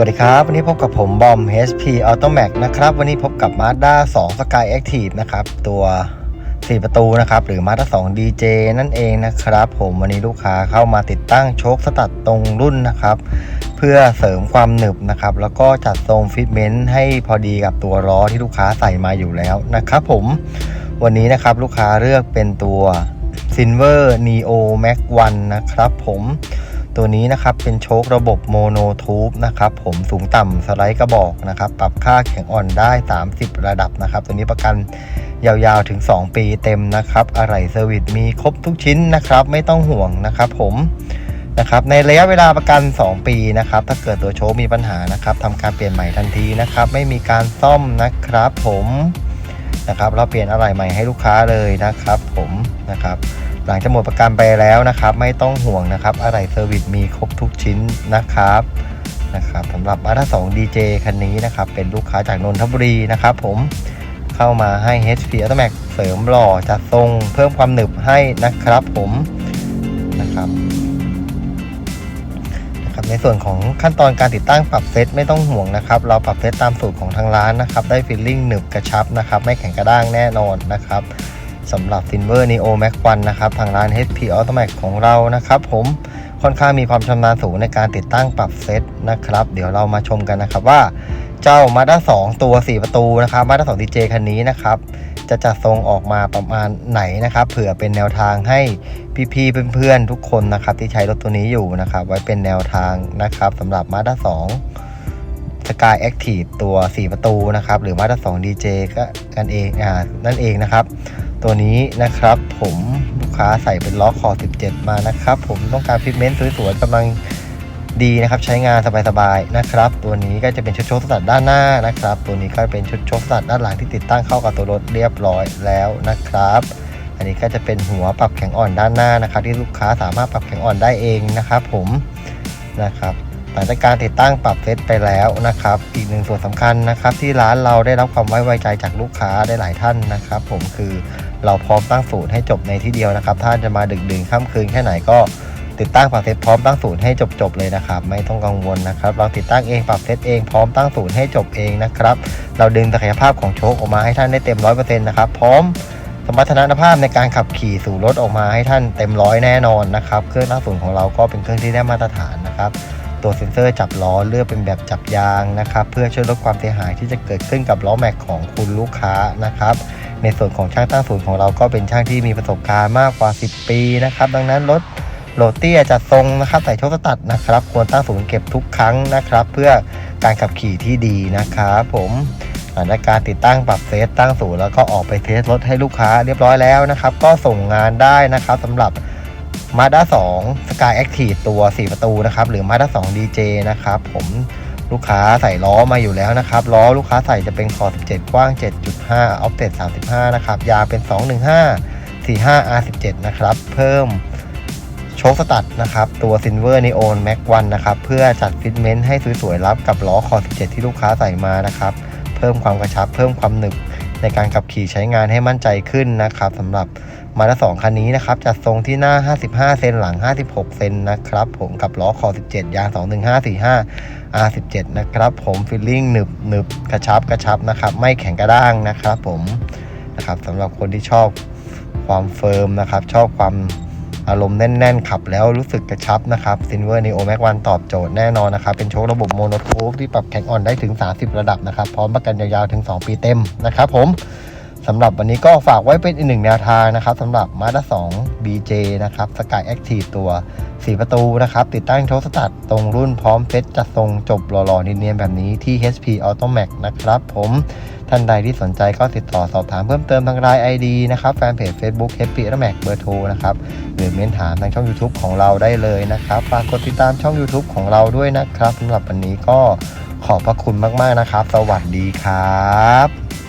วัสดีครับ วันนี้พบกับผมบอม HP Automac นะครับ วันนี้พบกับ Mazda 2 Sky Active นะครับ ตัว 4 ประตูนะครับ หรือ Mazda 2 DJ นั่นเองนะครับ ผมวันนี้ลูกค้าเข้ามาติดตั้งโชคสตัดตรงรุ่นนะครับ เพื่อเสริมความหนึบนะครับ แล้วก็จัดทรงฟิตเมนต์ให้พอดีกับตัวล้อที่ลูกค้าใส่มาอยู่แล้วนะครับผมวันนี้นะครับลูกค้าเลือกเป็นตัว Silver Neo Max 1นะครับผม ตัวนี้นะครับเป็นโชคระบบโมโนทูบนะครับผมสูงต่ำสไลด์กระบอกนะครับปรับค่าแข็งอ่อนได้ 30 ระดับนะครับ ตัวนี้ประกันยาวๆถึง 2 ปีเต็มนะครับอะไหล่เซอร์วิสมีครบทุกชิ้นนะครับ ไม่ต้องห่วงนะครับผมนะครับในระยะเวลาประกัน 2 ปีนะครับ ถ้าเกิดตัวโชคมีปัญหานะครับทำการเปลี่ยนใหม่ทันทีนะครับ ไม่มีการซ่อมนะครับผมนะครับ เราเปลี่ยนอะไหล่ใหม่ให้ลูกค้าเลยนะครับผมนะครับ หลังจากหมดประกันไปแล้วนะครับ ไม่ต้องห่วงนะครับอะไรเซอร์วิสมีครบทุกชิ้นนะครับนะครับสำหรับมาด้า2 DJ คันนี้นะครับ เป็นลูกค้าจากนนทบุรีนะครับ ผมเข้ามาให้ HP Automax เสริมหล่อจัดทรง เพิ่มความหนึบให้นะครับ ผมนะครับนะครับ ในส่วนของขั้นตอนการติดตั้งปรับเซตไม่ต้องห่วงนะครับ เราปรับเซตตามสูตรของทางร้านนะครับ ได้ฟีลลิ่งหนึบกระชับนะครับ ไม่แข็งกระด้างแน่นอนนะครับ สำหรับ Silver Neo Max 1นะครับ ทางร้าน HP Automax ของเรานะครับ ผมค่อนข้างมีความชำนาญสูงในการติดตั้งปรับเซตนะครับ เดี๋ยวเรามาชมกันนะครับว่าเจ้า Mazda 2 ตัว 4 ประตูนะครับ Mazda 2 DJ คันนี้นะครับ จะจัดทรงออกมาประมาณไหนนะครับ เผื่อเป็นแนวทางให้พี่ๆเพื่อนๆ ทุกคนนะครับ ที่ใช้รถตัวนี้อยู่นะครับ ไว้เป็นแนวทางนะครับสำหรับ Mazda 2 Sky Active ตัว 4 ประตูนะครับ หรือ Mazda 2 DJ ก็กันเองอ่านั่นเองนะครับ ตัวนี้นะครับผมลูกค้าใส่เป็นล้อคอ 17 มานะครับ ผมต้องการฟิตเมนต์สวยๆกำลังดีนะครับใช้งานสบายๆนะครับ ตัวนี้ก็จะเป็นชุดโชคสตัดด้านหน้านะครับ ตัวนี้ก็เป็นชุดโชคสตัดด้านหลังที่ติดตั้งเข้ากับตัวรถเรียบร้อยแล้วนะครับ อันนี้ก็จะเป็นหัวปรับแข็งอ่อนด้านหน้านะครับ ที่ลูกค้าสามารถปรับแข็งอ่อนได้เองนะครับ ผมนะครับหลังจากการติดตั้งปรับเซตไปแล้วนะครับ อีกหนึ่งส่วนสำคัญนะครับ ที่ร้านเราได้รับความไว้วางใจจากลูกค้าได้หลายท่านนะครับ ผมคือ เราพร้อมตั้งศูนย์ให้จบในที่เดียวนะครับ ถ้าจะมาดึกดื่นค่ำคืนแค่ไหนก็ติดตั้งปรับเซตพร้อมตั้งศูนย์ให้จบๆเลยนะครับ ไม่ต้องกังวลนะครับ เราติดตั้งเองปรับเซตเองพร้อมตั้งศูนย์ให้จบเองนะครับ เราดึงศักยภาพของโชคออกมาให้ท่านได้เต็มร้อยเปอร์เซ็นต์นะครับ พร้อมสมรรถนะภาพในการขับขี่สู่รถออกมาให้ท่านเต็มร้อยแน่นอนนะครับ เครื่องตั้งศูนย์ของเราก็เป็นเครื่องที่ได้มาตรฐานนะครับ ตัวเซ็นเซอร์จับล้อเลือกเป็นแบบจับยางนะครับ เพื่อช่วยลดความเสียหายที่จะเกิดขึ้นกับล้อแม็กของคุณลูกค้านะครับ ในส่วนของช่างตั้งศูนย์ของเราก็เป็นช่างที่มีประสบการณ์มากกว่า 10 ปีนะครับ ดังนั้นรถโรเตียจัดทรงนะครับใส่โชคสตัดนะครับ ควรตั้งศูนย์เก็บทุกครั้งนะครับ เพื่อการขับขี่ที่ดีนะครับผมหลังจากการติดตั้งปรับเซตตั้งศูนย์แล้วก็ออกไปเทสรถให้ลูกค้าเรียบร้อยแล้วนะครับ ก็ส่งงานได้นะครับสำหรับ Mazda 2 Sky Active ตัว 4 ประตูนะครับ หรือ Mazda 2 DJ นะครับผม ลูกค้าใส่ล้อมาอยู่แล้วนะครับ ล้อลูกค้าใส่จะเป็นคอ17 กว้าง 7.5 offset 35 นะครับ ยาวเป็น 215 45 R17 นะครับ เพิ่มโชคสตัดนะครับ ตัว Silver Neon Max 1นะครับ เพื่อจัดฟิตเมนต์ให้สวยๆ รับกับล้อคอ17 ที่ลูกค้าใส่มานะครับ เพิ่มความกระชับ เพิ่มความหนึบ ในการขับขี่ใช้งานให้มั่นใจขึ้นนะครับสำหรับมาด้า2คันนี้นะครับจัดทรงที่หน้า 55 เซนหลัง 56 เซนนะครับผมกับล้อคอ 17 ยาง 21545 R17 นะครับผมฟิลลิ่งหนึบหนึบกระชับกระชับนะครับไม่แข็งกระด้างนะครับผมนะครับสำหรับคนที่ชอบความเฟิร์มนะครับชอบความ อารมณ์แน่น ๆ ขับแล้วรู้สึกกระชับนะครับซินเวอร์นโอแม็กวันตอบโจทย์แน่นอนนะครับ เป็นโชคระบบโมโนโคฟที่ปรับแข็งอ่อนได้ถึง 30 ระดับนะครับ พร้อมประกันยาวๆถึง 2 ปีเต็มนะครับผมสำหรับวันนี้ก็ฝากไว้เป็นอีกหนึ่งแนวทางนะครับสำหรับ Mazda 2 BJ นะครับ Sky Active ตัว 4 ประตูนะครับ ติดตั้งโชคสตัดตรงรุ่นพร้อมเซ็ตจัดทรงจบหล่อๆเนียนๆแบบนี้ที่ HP Automax นะครับ ผมท่านใดที่สนใจก็ติดต่อสอบถามเพิ่มเติมทางไลน์ ID นะครับ แฟนเพจ Facebook HP Automax เบอร์โทรนะครับ หรือเม้นถามทางช่อง YouTube ของเราได้เลยนะครับฝากกดติดตามช่อง YouTube ของเราด้วยนะครับสำหรับวันนี้ก็ขอบพระคุณมากๆนะครับ สวัสดีครับ